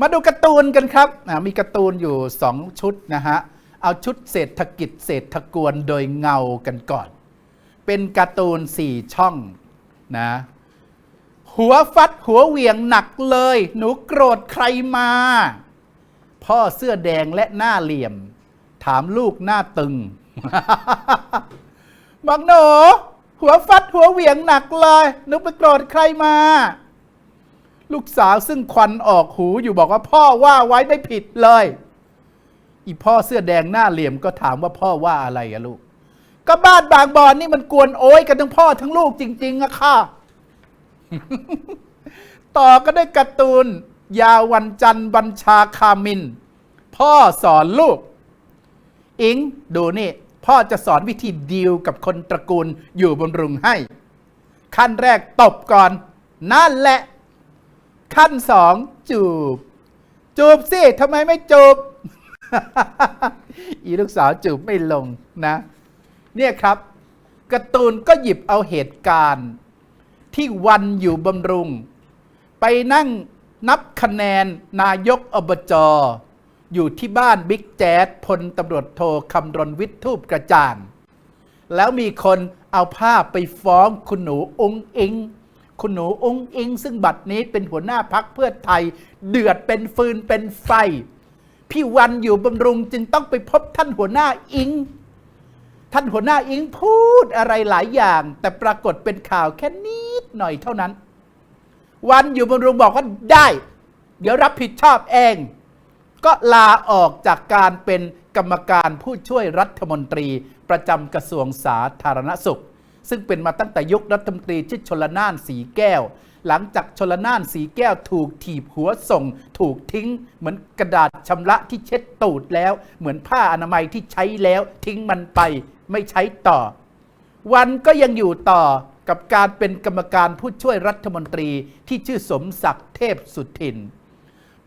มาดูการ์ตูนกันครับมีการ์ตูนอยู่ 2 ชุดนะฮะ เอาชุดเศรษฐกิจเศรษฐกวนโดยเงากันก่อน เป็นการ์ตูน 4 ช่องนะ หัวฟัดหัวเหวียงหนักเลย หนูโกรธใครมา พ่อเสื้อแดงและหน้าเหลี่ยม ถามลูกหน้าตึงบอกหนูหัวฟัดหัวเหวียงหนักเลย หนูไปโกรธใครมา ลูกสาวซึ่งควันออกหูอยู่บอกว่าพ่อว่าไว้ไม่ผิดเลย อีพ่อเสื้อแดงหน้าเหลี่ยมก็ถามว่าพ่อว่าอะไรอะลูก ก็บ้านบางบอนนี่มันกวนโอยกันทั้งพ่อทั้งลูกจริง ๆอะค่ะ ต่อก็ได้การ์ตูน ยาวันจันทร์บัญชาคามิน พ่อสอนลูก อิงดูนี่ พ่อจะสอนวิธีดีลกับคนตระกูลอยู่บำรุงให้ ขั้นแรกตบก่อน นั่นแหละ ขั้นสองจูบ จูบสิทำไมไม่จูบ อีลูกสาวจูบไม่ลงนะ เนี่ยครับการ์ตูนก็หยิบเอาเหตุการณ์ ที่วันอยู่บำรุง ไปนั่งนับคะแนนนายกอบจอยู่ที่บ้านบิ๊กแจ๊ดพลตำรวจโทคำรณวิทย์ทูปกระจ่าง แล้วมีคนเอาภาพไปฟ้องคุณหนูองค์อิง คุณหนูองค์อิง ซึ่งบัดนี้เป็นหัวหน้าพักเพื่อไทย เดือดเป็นฟืนเป็นไฟ พี่วันอยู่บำรุงจึงต้องไปพบท่านหัวหน้าอิง ท่านหัวหน้าอิงพูดอะไรหลายอย่าง แต่ปรากฏเป็นข่าวแค่นิดหน่อยเท่านั้น วันอยู่บำรุงบอกว่าได้ เดี๋ยวรับผิดชอบเอง ก็ลาออกจากการเป็นกรรมการผู้ช่วยรัฐมนตรี ประจำกระทรวงสาธารณสุข ซึ่งเป็นมาตั้งแต่ยุครัฐมนตรีชื่อชลนานสีแก้ว หลังจากชลนานสีแก้วถูกถีบหัวส่ง ถูกทิ้ง เหมือนกระดาษชำระที่เช็ดตูดแล้ว เหมือนผ้าอนามัยที่ใช้แล้ว ทิ้งมันไปไม่ใช้ต่อ วันก็ยังอยู่ต่อกับการเป็นกรรมการผู้ช่วยรัฐมนตรีที่ชื่อสมศักดิ์เทพสุทิน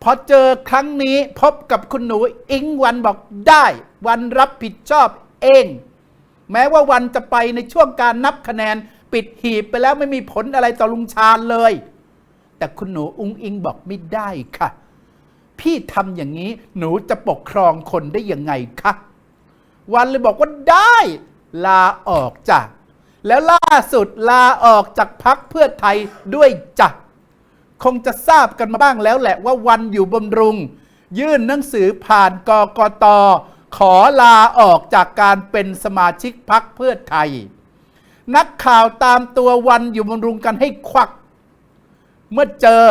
พอเจอครั้งนี้พบกับคุณหนูอิงวันบอกได้ วันรับผิดชอบเอง แม้ว่าวันจะไปในช่วงการนับคะแนนปิดหีบไปแล้วไม่มีผลอะไรต่อลุงชาญเลย แต่คุณหนูอุงอิงบอกไม่ได้ค่ะ พี่ทำอย่างนี้หนูจะปกครองคนได้ยังไงคะวันเลยบอกว่าได้ ลาออกจากแล้วล่าสุดลาออกจากพักเพื่อไทยด้วยจักคงจะทราบกันมาบ้างแล้วแหละว่าวันอยู่บำรุง ยื่นหนังสือผ่านกกต ขอลาออกจากการเป็นสมาชิกพักเพื่อไทย นักข่าวตามตัววันอยู่บำรุงกันให้ควัก เมื่อเจอ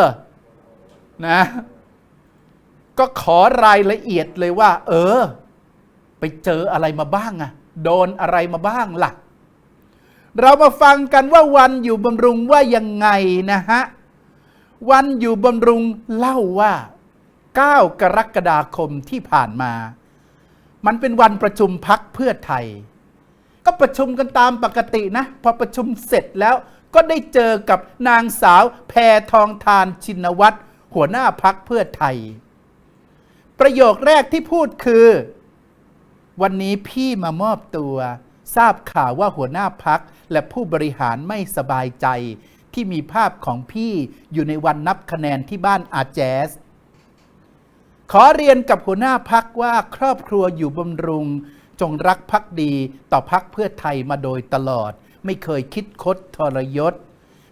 นะ ก็ขอรายละเอียดเลยว่า เออ ไปเจออะไรมาบ้างอะโดนอะไรมาบ้างล่ะ เรามาฟังกันว่าวันอยู่บำรุงว่ายังไงนะฮะ วันอยู่บำรุงเล่าว่า 9 กรกฎาคมที่ผ่านมา มันเป็นวันประชุมพักเพื่อไทย ก็ประชุมกันตามปกตินะ พอประชุมเสร็จแล้วก็ได้เจอกับนางสาวแพทองทานชินวัตรหัวหน้าพักเพื่อไทย ประโยคแรกที่พูดคือ วันนี้พี่มามอบตัว ทราบข่าวว่าหัวหน้าพักและผู้บริหารไม่สบายใจ ที่มีภาพของพี่อยู่ในวันนับคะแนนที่บ้านอาแจส ขอเรียนกับหัวหน้าพักว่าครอบครัวอยู่บำรุง จงรักภักดีต่อพักเพื่อไทยมาโดยตลอด ไม่เคยคิดคดทรยศ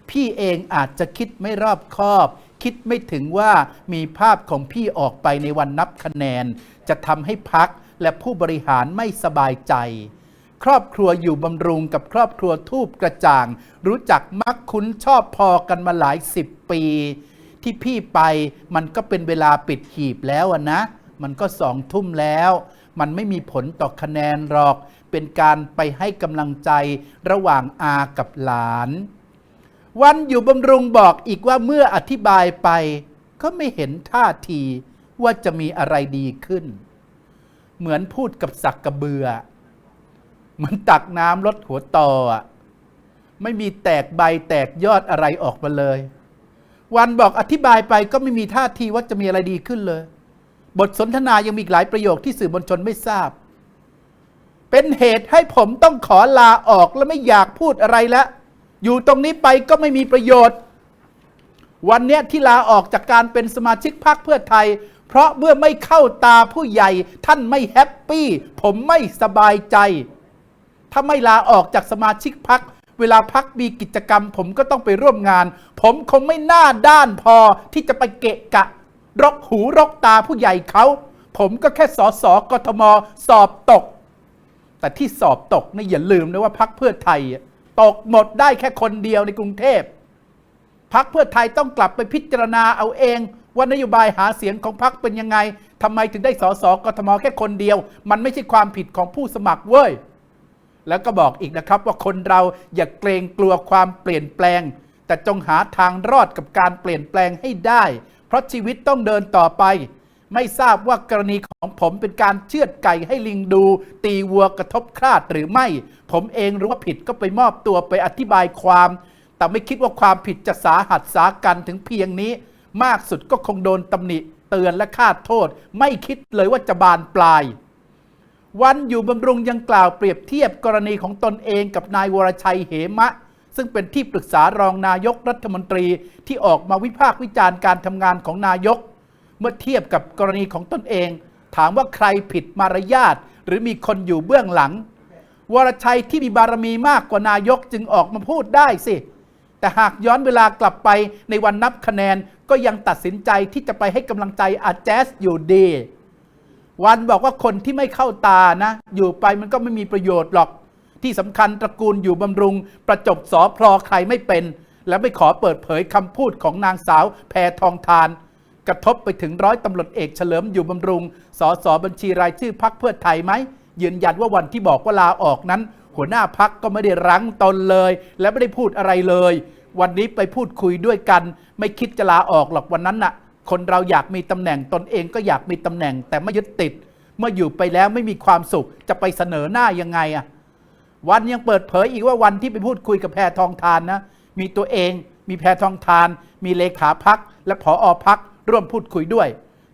พี่เองอาจจะคิดไม่รอบคอบ คิดไม่ถึงว่ามีภาพของพี่ออกไปในวันนับคะแนน จะทำให้พักและผู้บริหารไม่สบายใจ ครอบครัวอยู่บำรุงกับครอบครัวทูบกระจ่าง รู้จักมักคุ้นชอบพอกันมาหลายสิบปี ที่พี่ไปมันก็เป็นเวลาปิดหีบแล้วนะ มันก็สองทุ่มแล้ว มันไม่มีผลต่อคะแนนหรอก เป็นการไปให้กำลังใจระหว่างอากับหลาน วันอยู่บำรุงบอกอีกว่าเมื่ออธิบายไป ก็ไม่เห็นท่าทีว่าจะมีอะไรดีขึ้น เหมือนพูดกับสักกระเบือ เหมือนตักน้ำลดหัวตออไม่มีแตกใบแตกยอดอะไรออกมาเลย วันบอกอธิบายไปก็ไม่มีท่าทีว่าจะมีอะไรดีขึ้นเลย บทสนทนายังมีอีกหลายประโยคที่สื่อมวลชนไม่ทราบ เป็นเหตุให้ผมต้องขอลาออกและไม่อยากพูดอะไรแล้ว อยู่ตรงนี้ไปก็ไม่มีประโยชน์ วันเนี้ยที่ลาออกจากการเป็นสมาชิกพรรคเพื่อไทย เพราะเมื่อไม่เข้าตาผู้ใหญ่ ท่านไม่แฮปปี้ ผมไม่สบายใจ ถ้าไม่ลาออกจากสมาชิกพัก เวลาพักมีกิจกรรม ผมก็ต้องไปร่วมงาน ผมคงไม่หน้าด้านพอที่จะไปเกะกะ รกหูรกตาผู้ใหญ่เขา ผมก็แค่สอสอกทมสอบตก แต่ที่สอบตกนี่อย่าลืมนะว่าพักเพื่อไทย ตกหมดได้แค่คนเดียวในกรุงเทพพักเพื่อไทยต้องกลับไปพิจารณาเอาเองว่านโยบายหาเสียงของพักเป็นยังไง ทำไมถึงได้สสกทมแค่คนเดียว มันไม่ใช่ความผิดของผู้สมัครเว้ย แล้วก็บอกอีกนะครับว่าคนเราอย่าเกรงกลัวความเปลี่ยนแปลง แต่จงหาทางรอดกับการเปลี่ยนแปลงให้ได้ เพราะชีวิตต้องเดินต่อไป ไม่ทราบว่ากรณีของผมเป็นการเชือดไก่ให้ลิงดู ตีวัวกระทบคลาดหรือไม่ ผมเองรู้ว่าผิดก็ไปมอบตัวไปอธิบายความ แต่ไม่คิดว่าความผิดจะสาหัสสากันถึงเพียงนี้ มากสุดก็คงโดนตำหนิเตือนและคาดโทษ ไม่คิดเลยว่าจะบานปลาย วันอยู่บำรุงยังกล่าวเปรียบเทียบกรณีของตนเองกับนายวรชัยเหมะ ซึ่งเป็นที่ปรึกษารองนายกรัฐมนตรีที่ออกมาวิพากษ์วิจารณ์การทำงานของนายก เมื่อเทียบกับกรณีของตนเอง ถามว่าใครผิดมารยาทหรือมีคนอยู่เบื้องหลัง วรชัยที่มีบารมีมากกว่านายกจึงออกมาพูดได้สิ แต่หากย้อนเวลากลับไปในวันนับคะแนนก็ยังตัดสินใจที่จะไปให้กำลังใจอาแจสอยู่ดี วันบอกว่าคนที่ไม่เข้าตานะ อยู่ไปมันก็ไม่มีประโยชน์หรอก ที่สำคัญตระกูลอยู่บำรุง ประจบสอพลอใครไม่เป็น และไม่ขอเปิดเผยคำพูดของนางสาวแพทองทาน กระทบไปถึงร้อยตำรวจเอกเฉลิมอยู่บำรุงสอสอบัญชีรายชื่อพักเพื่อไทยไหมยืนยันว่าวันที่บอกว่าลาออกนั้น หัวหน้าพักก็ไม่ได้รั้งตนเลย และไม่ได้พูดอะไรเลย วันนี้ไปพูดคุยด้วยกัน ไม่คิดจะลาออกหรอกวันนั้นน่ะ คนเราอยากมีตำแหน่งตนเองก็อยากมีตำแหน่ง แต่ไม่ยึดติด เมื่ออยู่ไปแล้วไม่มีความสุขจะไปเสนอหน้ายังไงอะวันยังเปิดเผยอีกว่าวันที่ไปพูดคุยกับแพทองทานนะ มีตัวเอง มีแพทองทาน มีเลขาพักและผออพักร่วมพูดคุยด้วย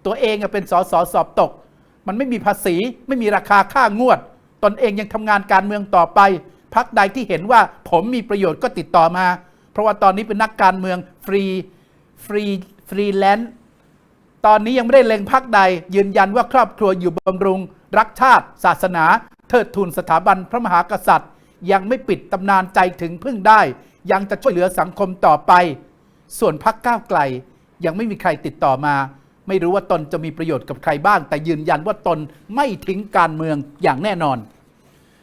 ตัวเองเป็นสสสอบตก มันไม่มีภาษีไม่มีราคาค่างวด ตนเองยังทำงานการเมืองต่อไปพักใดที่เห็นว่าผมมีประโยชน์ก็ติดต่อมา เพราะว่าตอนนี้เป็นนักการเมืองฟรีฟรีฟรีแลนซ์ ตอนนี้ยังไม่ได้เล็งพักใด ยืนยันว่าครอบครัวอยู่บำรุง รักชาติ ศาสนา เทิดทูนสถาบันพระมหากษัตริย์ ยังไม่ปิดตำนานใจถึงพึ่งได้ ยังจะช่วยเหลือสังคมต่อไป ส่วนพักก้าวไกล ยังไม่มีใครติดต่อมา ไม่รู้ว่าตนจะมีประโยชน์กับใครบ้าง แต่ยืนยันว่าตนไม่ทิ้งการเมืองอย่างแน่นอน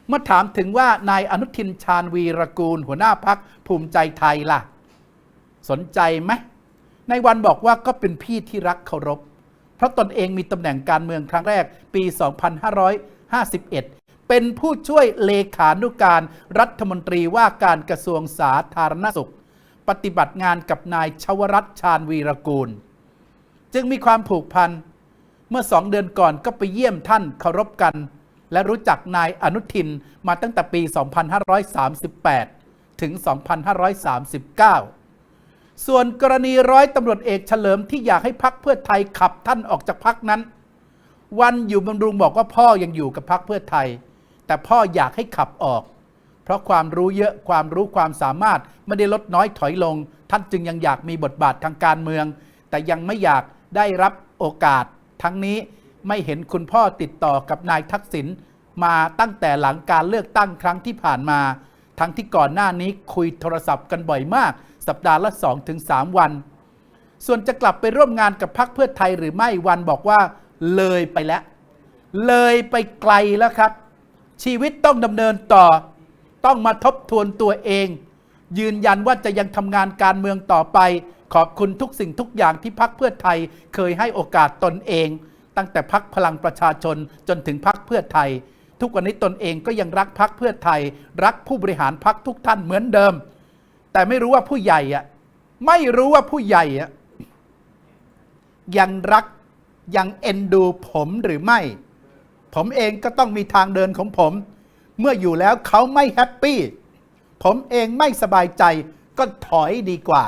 เมื่อถามถึงว่านายอนุทินชาญวีรกูล หัวหน้าพักภูมิใจไทยล่ะ สนใจไหม ในวันบอกว่าก็เป็นพี่ที่รักเคารพ เพราะตนเองมีตำแหน่งการเมืองครั้งแรกปี 2551 เป็นผู้ช่วยเลขานุการรัฐมนตรีว่าการกระทรวงสาธารณสุข ปฏิบัติงานกับนายชวรัตชาญวีรกูล จึงมีความผูกพัน เมื่อสองเดือนก่อนก็ไปเยี่ยมท่านเคารพกัน และรู้จักนายอนุทินมาตั้งแต่ปี 2538 ถึง 2539 ส่วนกรณีร้อยตำรวจเอกเฉลิมที่อยากให้พักเพื่อไทยขับท่านออกจากพักนั้น วันอยู่บำรุงบอกว่าพ่อยังอยู่กับพักเพื่อไทย แต่พ่ออยากให้ขับออก เพราะความรู้เยอะความรู้ความสามารถไม่ได้ลดน้อยถอยลง ท่านจึงยังอยากมีบทบาททางการเมือง แต่ยังไม่อยากได้รับโอกาส ทั้งนี้ไม่เห็นคุณพ่อติดต่อกับนายทักษิณมาตั้งแต่หลังการเลือกตั้งครั้งที่ผ่านมา ทั้งที่ก่อนหน้านี้คุยโทรศัพท์กันบ่อยมาก สัปดาห์ละ 2-3 วัน ส่วนจะกลับไปร่วมงานกับพรรคเพื่อไทยหรือไม่วันบอกว่าเลยไปแล้ว เลยไปไกลแล้วครับ ชีวิตต้องดำเนินต่อ ต้องมาทบทวนตัวเอง ยืนยันว่าจะยังทำงานการเมืองต่อไป ขอบคุณทุกสิ่งทุกอย่างที่พักเพื่อไทยเคยให้โอกาสตนเอง ตั้งแต่พักพลังประชาชนจนถึงพักเพื่อไทย ทุกวันนี้ตนเองก็ยังรักพักเพื่อไทย รักผู้บริหารพักทุกท่านเหมือนเดิม แต่ไม่รู้ว่าผู้ใหญ่อะไม่รู้ว่าผู้ใหญ่อะยังรักยังเอ็นดูผมหรือไม่ ผมเองก็ต้องมีทางเดินของผม เมื่ออยู่แล้วเขาไม่แฮปปี้ ผมเองไม่สบายใจก็ถอยดีกว่า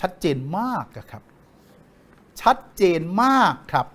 ชัดเจนมากอะครับ ชัดเจนมากครับ